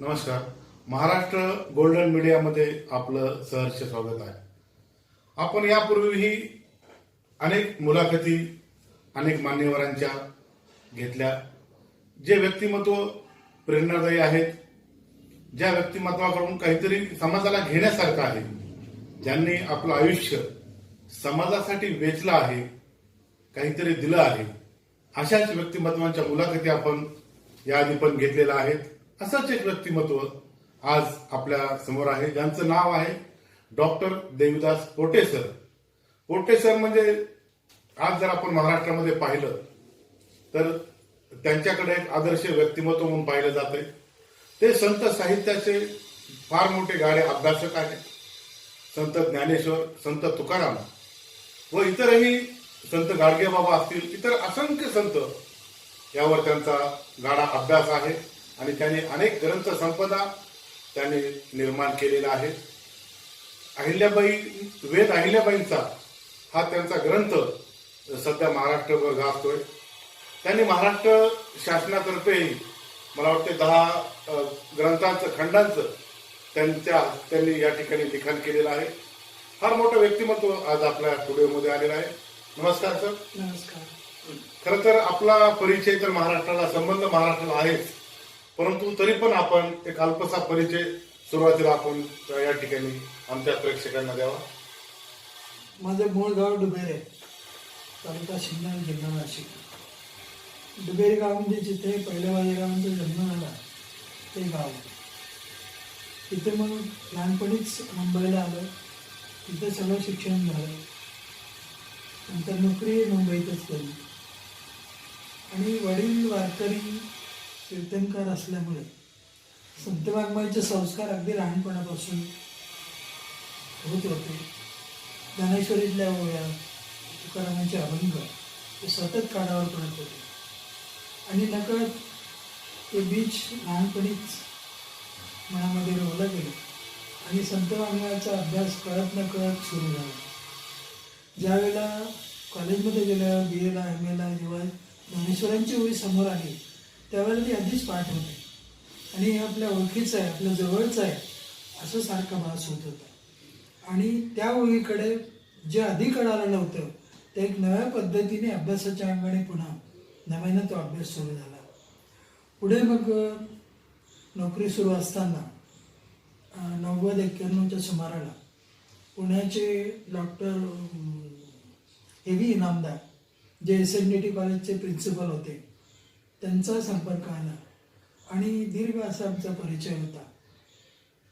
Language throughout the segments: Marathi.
नमस्कार. महाराष्ट्र गोल्डन मीडियामध्ये आपलं सहर्ष स्वागत आहे. आपण यापूर्वीही अनेक मुलाखती अनेक मान्यवरांच्या घेतल्या. जे व्यक्तिमत्व प्रेरणादायी आहेत ज्या व्यक्तिमत्वाकडून काहीतरी समाजाला घेण्यासारखं आहे ज्यांनी आपलं आयुष्य समाजासाठी वेचलं आहे काहीतरी दिलं आहे अशाच व्यक्तिमत्वांच्या मुलाखती आपण याआधी पण घेतलेल्या आहेत. असंच एक व्यक्तिमत्व आज आपल्यासमोर आहे ज्यांचं नाव आहे डॉक्टर देवीदास पोटेसर पोटेसर म्हणजे आज जर आपण महाराष्ट्रामध्ये पाहिलं तर त्यांच्याकडे एक आदर्श व्यक्तिमत्व म्हणून पाहिलं जाते ते संत साहित्याचे फार मोठे गाडे अभ्यासक आहेत. संत ज्ञानेश्वर संत तुकाराम व इतरही संत गाडगेबाबा असतील इतर असंख्य संत यावर त्यांचा गाडा अभ्यास आहे. आणि त्यांनी अनेक ग्रंथ संपदा त्यांनी निर्माण केलेला आहे. अहिल्याबाई वेद अहिल्याबाईंचा हा त्यांचा ग्रंथ सध्या महाराष्ट्रभर गाजतोय. त्यांनी महाराष्ट्र शासनातर्फे मला वाटते दहा ग्रंथांचं खंडांचं त्यांच्या त्यांनी या ठिकाणी लिखाण केलेलं आहे. फार मोठं व्यक्तिमत्व आज आपल्या स्टुडिओमध्ये आलेलं आहे. नमस्कार सर. नमस्कार. खर तर आपला परिचय तर महाराष्ट्राला संबंध महाराष्ट्राला आहेच. परंतु तरी पण आपण एक अल्पसा परिचय सुरुवातीला आपण या ठिकाणी आमच्या प्रेक्षकांना द्यावा. माझं मूळ गाव डुबेरे तालुका शिंगण जिल्हा नाशिक. डुबेरे गाव म्हणजे जिथे पहिल्या माझ्या गावांचा जन्म झाला ते गाव. तिथे मग लहानपणीच मुंबईला आलो. तिथे सगळं शिक्षण झालं. नंतर नोकरी मुंबईतच केली. आणि वडील वारकरी कीर्तनकार असल्यामुळे संत वाङ्मयाचे संस्कार अगदी लहानपणापासून होत होते. ज्ञानेश्वरीतल्या ओळ्या तुकारामांचे अभंग ते सतत कानावर पडत होते. आणि नकळत ते बीज लहानपणीच मनामध्ये रोवलं गेलं आणि संत वाङ्मयाचा अभ्यास कळत न कळत सुरू झाला. ज्यावेळेला कॉलेजमध्ये गेल्यावर बी एला एम एला जेव्हा ज्ञानेश्वरांची ओळी समोर आली त्यावेळेला ती आधीच पाठ होते. आणि हे आपल्या ओळखीचं आहे आपल्या जवळचं आहे असं सारखा भास होत होता. आणि त्या ओळीकडे जे आधी कळालं नव्हतं ते एक नव्या पद्धतीने अभ्यासाच्या अंगाने पुन्हा नव्यानं तो अभ्यास सुरू झाला. पुढे मग नोकरी सुरू असताना नव्वद एक्क्याण्णवच्या सुमाराला पुण्याचे doctor heavy Inamdar J S N D T कॉलेजचे प्रिन्सिपल होते त्यांचा संपर्क आला. आणि दीर्घ असा आमचा परिचय होता.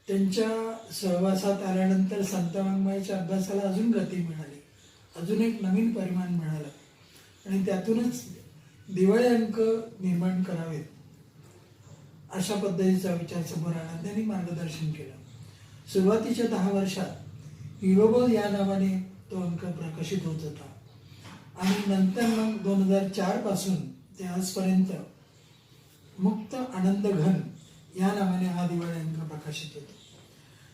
त्यांच्या सहवासात आल्यानंतर संत वाङ्मयाच्या अभ्यासाला अजून गती मिळाली. अजून एक नवीन परिमाण मिळालं. आणि त्यातूनच दिवाळी अंक निर्माण करावेत अशा पद्धतीचा विचार समोर आला त्यांनी मार्गदर्शन केलं. सुरुवातीच्या दहा वर्षात युरोबल या नावाने तो अंक प्रकाशित होत होता. आणि नंतर मग दोन हजार चारपासून ते आजपर्यंत मुक्त आनंद घन या नावाने हा दिवाळी अंक प्रकाशित होतो.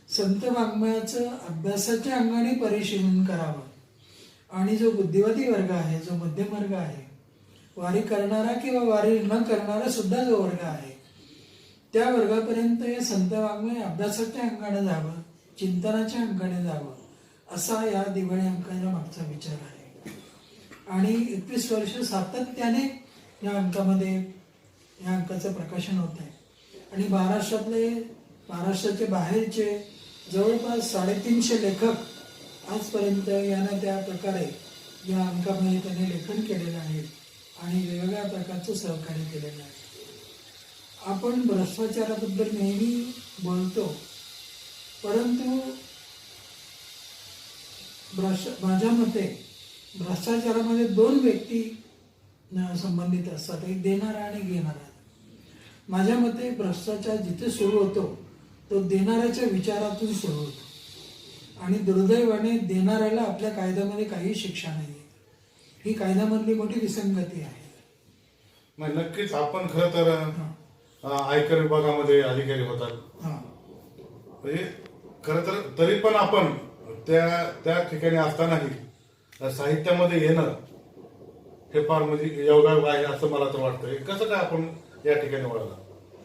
संत वाङ्मयाचं अभ्यासाच्या अंगाने परिशीलन करावं. आणि जो बुद्धिवादी वर्ग आहे जो मध्यम वर्ग आहे वारी करणारा किंवा वारी न करणारा सुद्धा जो वर्ग आहे त्या वर्गापर्यंत हे संत वाङ्मय अभ्यासाच्या अंगाने जावं चिंतनाच्या अंगाने जावं असा या दिवाळी अंकाच्या मागचा विचार आहे. आणि एकवीस वर्ष सातत्याने या अंकामध्ये या अंकाचं प्रकाशन होत आहे आणि महाराष्ट्रातले महाराष्ट्राचे बाहेरचे जवळपास साडेतीनशे लेखक आजपर्यंत यांना त्या प्रकारे या अंकामध्ये त्यांनी लेखन केलेलं आहे आणि वेगवेगळ्या प्रकारचं सहकार्य केलेलं आहे. आपण भ्रष्टाचाराबद्दल नेहमी बोलतो परंतु भ्रष्ट माझ्या मते भ्रष्टाचारामध्ये दोन व्यक्ती संबंधित असतात. एक देणारा आणि घेणारा. माझ्या मते भ्रष्टाचार जिथे सुरू होतो तो देणाऱ्याच्या विचारातून सुरू होतो. आणि दुर्दैवाने देणाऱ्याला आपल्या कायद्यामध्ये काही शिक्षा नाही ही कायद्यामधली मोठी विसंगती आहे. नाही नक्कीच. आपण खरं तर आयकर विभागामध्ये अधिकारी होतात. हां. म्हणजे खरं तर तरी पण आपण त्या त्या ठिकाणी असतानाही साहित्यामध्ये येणं हे फार म्हणजे योगायोग आहे असं मला तर वाटतं कसं काय आपण या ठिकाणी वळाला?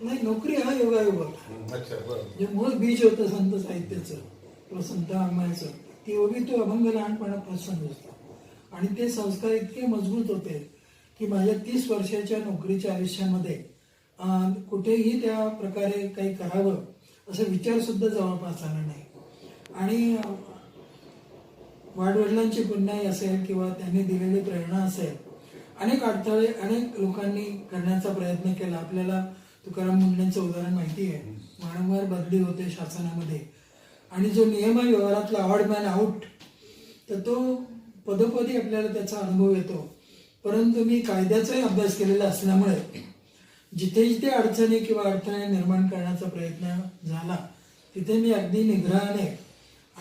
नाही नोकरी हा योगायोग होता. अच्छा बरं. जे मूळ बीज होतं संत साहित्याचं किंवा संत आंब्याचं ती ओवी तो अभंग लहानपणापासून असतो आणि ते संस्कार इतके मजबूत होते की माझ्या तीस वर्षाच्या नोकरीच्या आयुष्यामध्ये कुठेही त्या प्रकारे काही करावं असा विचार सुद्धा जवळपास आला नाही. आणि वाडवडिलांची पुण्याई असेल किंवा त्यांनी दिलेली प्रेरणा असेल अनेक अडथळे अनेक लोकांनी करण्याचा प्रयत्न केला. आपल्याला तुकाराम मुंडेंचं उदाहरण माहिती आहे. वारंवार बदली होते शासनामध्ये. आणि जो नियम आहे व्यवहारातला ऑड मॅन आउट तर तो पदोपदी आपल्याला त्याचा अनुभव येतो. परंतु मी कायद्याचाही अभ्यास केलेला असल्यामुळे जिथे जिथे अडचणी किंवा अडथळे निर्माण करण्याचा प्रयत्न झाला तिथे मी अगदी निग्रहाने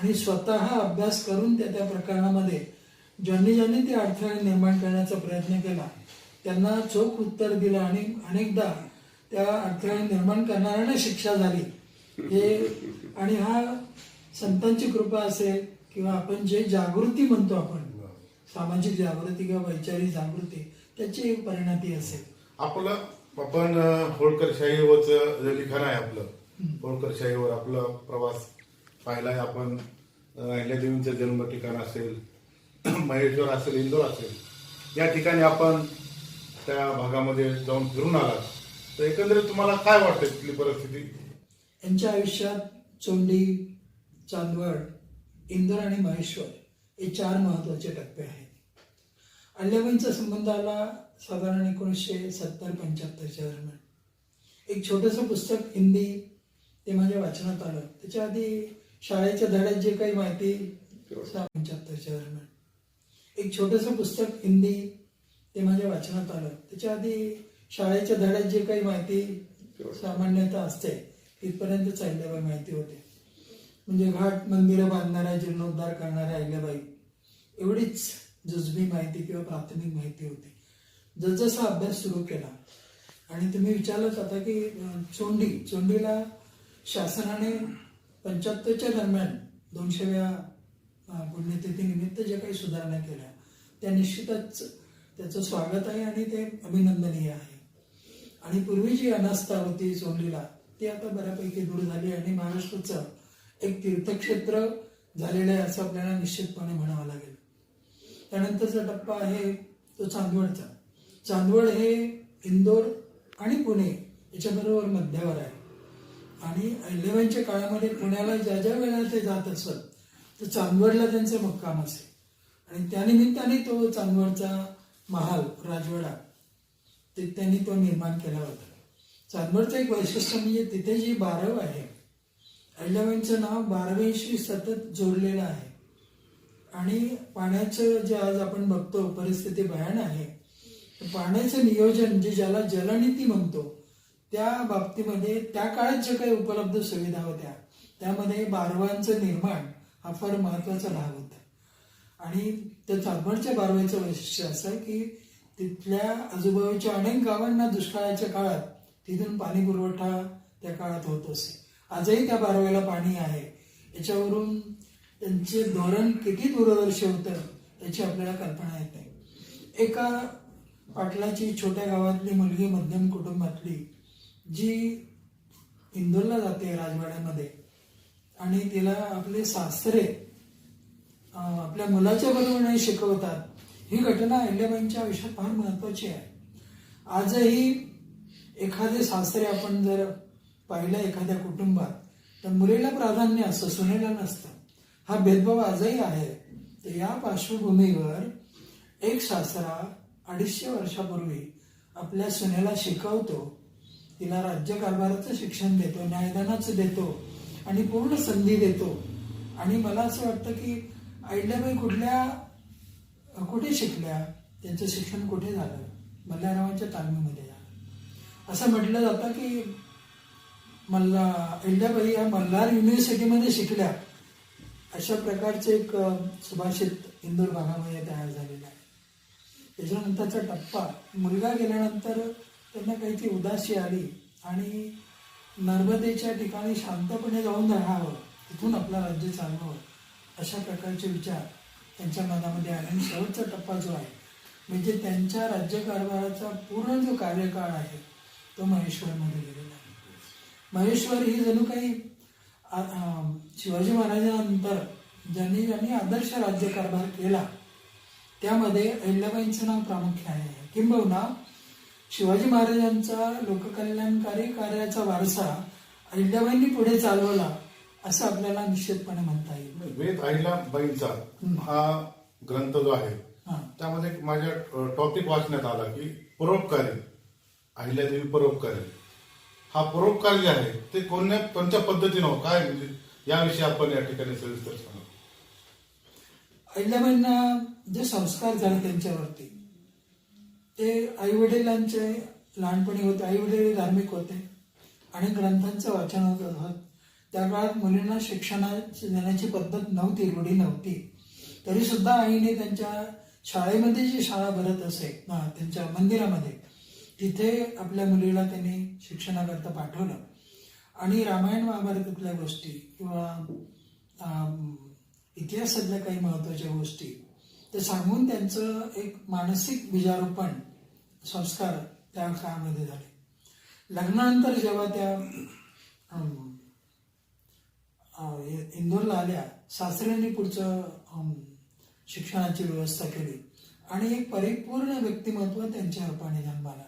आणि स्वतः अभ्यास करून त्या त्या प्रकरणामध्ये ज्यांनी ज्यांनी ते अडथळे निर्माण करण्याचा प्रयत्न केला त्यांना चोख उत्तर दिलं आणि अनेकदा त्या अडथळे निर्माण करणाऱ्यांना शिक्षा झाली. हे आणि हा संतांची कृपा असेल किंवा आपण जे जागृती म्हणतो आपण सामाजिक जागृती किंवा वैचारिक जागृती त्याची एक परिणती असेल. आपलं आपण अं, होळकर शाहीवरचं जे लिखाण आहे आपलं होळकर शाहीवर आपला प्रवास पाहिलाय आपण अहिल्यादेवींचं जन्म ठिकाण असेल महेश्वर असेल इंदोर असेल या ठिकाणी आपण त्या भागामध्ये जाऊन फिरून आलात. तर एकंदरीत तुम्हाला काय वाटतं तिथली परिस्थिती? यांच्या आयुष्यात चोंडी चांदवड इंदोर आणि महेश्वर हे चार महत्त्वाचे टप्पे आहेत. अल्ल्याबाईंचा संबंध आला साधारण एकोणीसशे सत्तर पंच्याहत्तरच्या दरम्यान. एक छोटंसं पुस्तक हिंदी ते माझ्या वाचनात आलं. त्याच्या आधी शाळेच्या धड्यात जे काही माहिती पंच्याहत्तरच्या दरम्यान. एक छोटंसं पुस्तक हिंदी ते माझ्या वाचनात आलं. त्याच्या आधी शाळेच्या धड्यात जे काही माहिती सामान्यतः असते तिथपर्यंत अहिल्याबाई माहिती होते. म्हणजे घाट मंदिरं बांधणाऱ्या जीर्णोद्धार करणाऱ्या अहिल्याबाई एवढीच जुजबी माहिती किंवा प्राथमिक माहिती होती. जसजसा अभ्यास सुरू केला आणि तुम्ही विचारलंच आता की चोंडी चोंडीला शासनाने पंच्याहत्तरच्या दरम्यान दोनशेव्या पुण्यतिथीनिमित्त जे काही सुधारणा केल्या. त्या निश्चितच त्याचं स्वागत आहे आणि ते अभिनंदनीय आहे. आणि पूर्वी जी अनास्था होती चोंडीला ती आता बऱ्यापैकी दूर झाली आणि महाराष्ट्राचं एक तीर्थक्षेत्र झालेलं आहे असं आपल्याला निश्चितपणे म्हणावं लागेल. त्यानंतरचा टप्पा आहे तो चांदवडचा. चांदवड हे इंदोर आणि पुणे याच्याबरोबर मध्यावर आहे. आणि अहिल्याबाईंच्या काळामध्ये पुण्याला ज्या ज्या वेळेला ते जात असत तर चांदवडला त्यांचं मुक्काम असे. आणि त्यानिमित्ताने तो चांदवडचा महाल राजवाडा ते त्यांनी तो निर्माण केला होता. चांदवडचं एक वैशिष्ट्य म्हणजे तिथे जी बारव आहे अहिल्याबाईंचं नाव बारावीशी सतत जोडलेलं आहे. आणि पाण्याचं जे आज आपण बघतो परिस्थिती भयान आहे पाण्याचं नियोजन जे ज्याला जलनीती म्हणतो त्या बाबतीमध्ये त्या काळात ज्या काही उपलब्ध सुविधा होत्या त्यामध्ये बारवांचं निर्माण हा फार महत्त्वाचा भाग होता. आणि त्या चांदवडच्या बारवाईचं वैशिष्ट्य असं आहे की तिथल्या आजूबाजूच्या अनेक गावांना दुष्काळाच्या काळात तिथून पाणी पुरवठा त्या काळात होत असे. आजही त्या बारवाईला पाणी आहे. याच्यावरून त्यांचे धोरण किती दूरदर्शी होतं याची आपल्याला कल्पना येते एका पाटलाची छोट्या गावातली मुलगी मध्यम कुटुंबातली जी इंदोरला जाते राजवाड्यामध्ये आणि तिला आपले सासरे आपल्या मुलाच्या बरोबरीने शिकवतात. ही घटना अहिल्याबाईंच्या आयुष्यात फार महत्वाची आहे. आजही एखादे सासरे आपण जर पाहिलं एखाद्या कुटुंबात तर मुलीला प्राधान्य असतं सुनेला नसतं. हा भेदभाव आजही आहे. तर या पार्श्वभूमीवर एक सासरा अडीचशे वर्षापूर्वी आपल्या सुनेला शिकवतो तिला राज्यकारभाराचं शिक्षण देतो न्यायदानाचं देतो आणि पूर्ण संधी देतो. आणि मला असं वाटतं की अहिल्याबाई कुठल्या कुठे शिकल्या त्यांचं शिक्षण कुठे झालं? मल्हाररावांच्या तालमीमध्ये झालं असं म्हटलं जातं की मल्ला अहिल्याबाई या मल्हार युनिव्हर्सिटीमध्ये शिकल्या. अशा प्रकारचे एक सुभाषित इंदूर भागामध्ये तयार झालेलं आहे. त्याच्यानंतरचा टप्पा मुलगा गेल्यानंतर त्यांना काहीतरी उदासी आली आणि नर्मदेच्या ठिकाणी शांतपणे जाऊन राहावं तिथून आपलं राज्य चालवावं अशा प्रकारचे विचार त्यांच्या मनामध्ये आले आणि शेवटचा टप्पा जो आहे म्हणजे त्यांच्या राज्यकारभाराचा पूर्ण जो कार्यकाळ आहे तो महेश्वरमध्ये गेलेला आहे. महेश्वर ही जणू काही शिवाजी महाराजांनंतर ज्यांनी ज्यांनी आदर्श राज्यकारभार केला त्यामध्ये अहिल्याबाईंचं नाव प्रामुख्याने आहे. किंबहुना शिवाजी महाराजांचा लोककल्याणकारी कार्याचा वारसा अहिल्याबाईंनी पुढे चालवला असं आपल्याला निश्चितपणे म्हणता येईल. वेद अहिल्याबाईंचा हा. ग्रंथ जो आहे हा. त्यामध्ये एक माझ्या टॉपिक वाचण्यात आला की परोपकारी अहिल्यादेवी परोपकारी. हा परोपकार जे आहे ते कोणत्या कोणत्या पद्धतीनं हो? काय म्हणजे याविषयी आपण या ठिकाणी सविस्तर सांगा? अहिल्याबाईंना जे संस्कार झाले त्यांच्यावरती ते आईवडिलांचे लहानपणी होते आईवडील धार्मिक होते आणि ग्रंथांचं वाचन होत होत. त्या काळात मुलींना शिक्षणाची देण्याची पद्धत नव्हती रूढी नव्हती. तरीसुद्धा आईने त्यांच्या शाळेमध्ये जी शाळा भरत असे ना त्यांच्या मंदिरामध्ये तिथे आपल्या मुलीला त्यांनी शिक्षणाकरता पाठवलं. आणि रामायण महाभारतातल्या गोष्टी किंवा इतिहासातल्या काही महत्त्वाच्या गोष्टी ते सांगून त्यांचं एक मानसिक बीजारोपण संस्कार त्या काळामध्ये झाले. लग्नानंतर जेव्हा त्या इंदोरला आल्या सासऱ्यांनी पुढचं शिक्षणाची व्यवस्था केली आणि एक परिपूर्ण व्यक्तिमत्व त्यांच्या रूपाने जन्माला.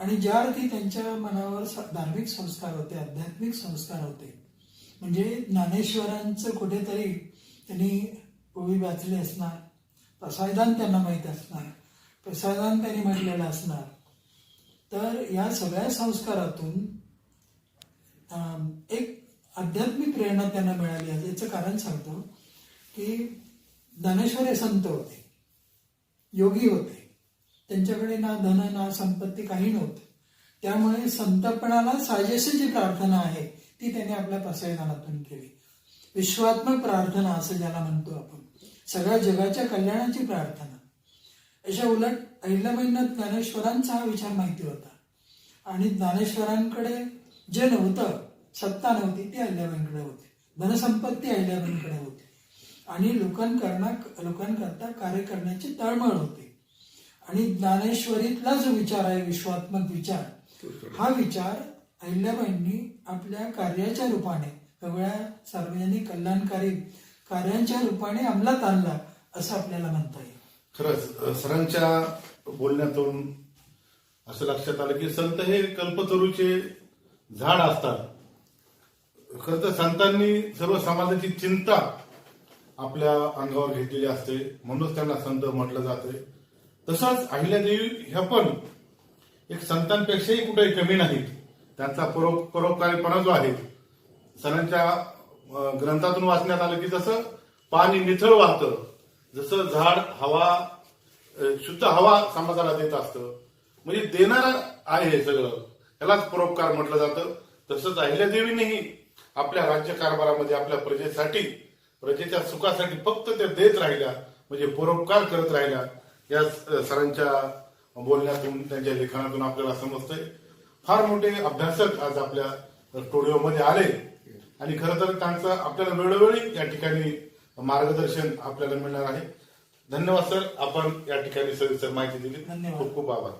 आणि ज्या अर्थी त्यांच्या मनावर स- धार्मिक संस्कार होते आध्यात्मिक संस्कार होते म्हणजे ज्ञानेश्वरांचं कुठेतरी त्यांनी पोळी वाचली असणार? प्रसादान त्यांना माहीत असणार. प्रसादान त्यांनी म्हटलेलं असणार. तर या सगळ्या संस्कारातून एक आध्यात्मिक प्रेरणा त्यांना मिळाली आहे. याचं कारण सांगतो की ज्ञानेश्वर हे संत होते. योगी होते. त्यांच्याकडे ना धन ना संपत्ती काही नव्हतं. त्यामुळे संतपणाला साजेशी जी प्रार्थना आहे ती त्यांनी आपल्या पसायदानातून केली. विश्वात्मक प्रार्थना असं ज्याला म्हणतो आपण. सगळ्या जगाच्या कल्याणाची प्रार्थना. अशा उलट अहिल्याबाईंना ज्ञानेश्वरांचा हा विचार माहिती होता. आणि ज्ञानेश्वरांकडे जे नव्हतं सत्ता नव्हती ती अहिल्याबाईंकडे होती. धनसंपत्ती अहिल्याबाईंकडे होती. आणि लोकांकरणा लोकांकरता कार्य करण्याची तळमळ होती. आणि ज्ञानेश्वरीतला जो विचार आहे विश्वात्मक विचार हा विचार अहिल्याबाईंनी आपल्या कार्याच्या रूपाने सगळ्या सार्वजनिक कल्याणकारी कार्यांच्या रूपाने अंमलात आणला असं आपल्याला म्हणता येईल. खरंच सरांच्या बोलण्यातून असं लक्षात आलं की संत हे कल्पतरूचे झाड असतात. खरं तर संतांनी सर्व समाजाची चिंता आपल्या अंगावर घेतलेली असते म्हणूनच त्यांना संत म्हटलं जाते. तसंच अहिल्यादेवी ह्या पण एक संतांपेक्षाही कुठेही कमी नाहीत. त्यांचा परो परोपकारीपणा जो आहे सरांच्या ग्रंथातून वाचण्यात आलं की जसं पाणी निथळ वाहतं जसं झाड हवा शुद्ध हवा समाजाला देत असतं. म्हणजे देणार आहे हे सगळं. त्यालाच परोपकार म्हटलं जातं. तसंच अहिल्यादेवीनेही आपल्या राज्य कारभारामध्ये आपल्या प्रजेसाठी प्रजेच्या सुखासाठी फक्त त्या देत राहिल्या म्हणजे परोपकार करत राहिल्या. या सरांच्या बोलण्यातून त्यांच्या लेखनातून आपल्याला समजतंय. फार मोठे अभ्यासक आज आपल्या स्टुडिओमध्ये आले. आणि खरं तर त्यांचं आपल्याला वेळोवेळी या ठिकाणी मार्गदर्शन आपल्याला मिळणार आहे. धन्यवाद सर. आपण या ठिकाणी सविस्तर माहिती दिली धन्यवाद. खूप खूप आभार.